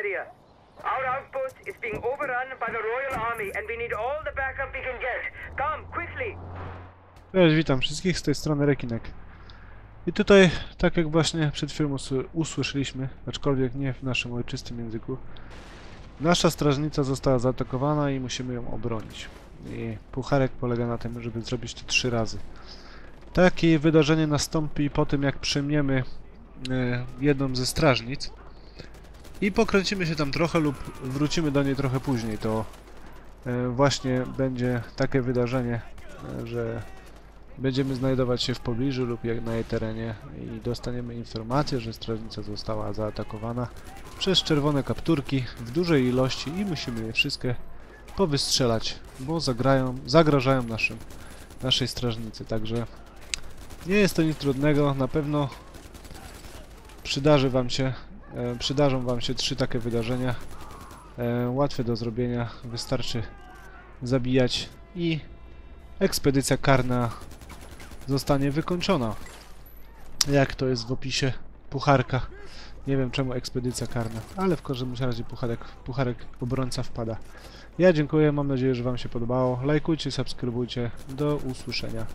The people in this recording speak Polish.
area. Our outpost is being overrun by the Royal Army and we need all the backup we can get. Come, quickly! Cześć, witam wszystkich z tej strony Rekinek. I tutaj, tak jak właśnie przed chwilą usły- usłyszeliśmy, aczkolwiek nie w naszym ojczystym języku, nasza strażnica została zaatakowana i musimy ją obronić. I pucharek polega na tym, żeby zrobić to trzy razy. Takie wydarzenie nastąpi po tym, jak przejmiemy e, jedną ze strażnic i pokręcimy się tam trochę lub wrócimy do niej trochę później. To e, właśnie będzie takie wydarzenie, e, że Będziemy znajdować się w pobliżu lub jak na jej terenie i dostaniemy informację, że strażnica została zaatakowana przez czerwone kapturki w dużej ilości i musimy je wszystkie powystrzelać, bo zagrają, zagrażają naszym, naszej strażnicy. Także nie jest to nic trudnego, na pewno przydarzy wam się, e, przydarzą wam się trzy takie wydarzenia. E, łatwe do zrobienia, wystarczy zabijać i ekspedycja karna zostanie wykończona. Jak to jest w opisie pucharka. Nie wiem czemu ekspedycja karna, ale w każdym razie pucharek, pucharek obrońca wpada. Ja dziękuję, mam nadzieję, że Wam się podobało. Lajkujcie, subskrybujcie. Do usłyszenia.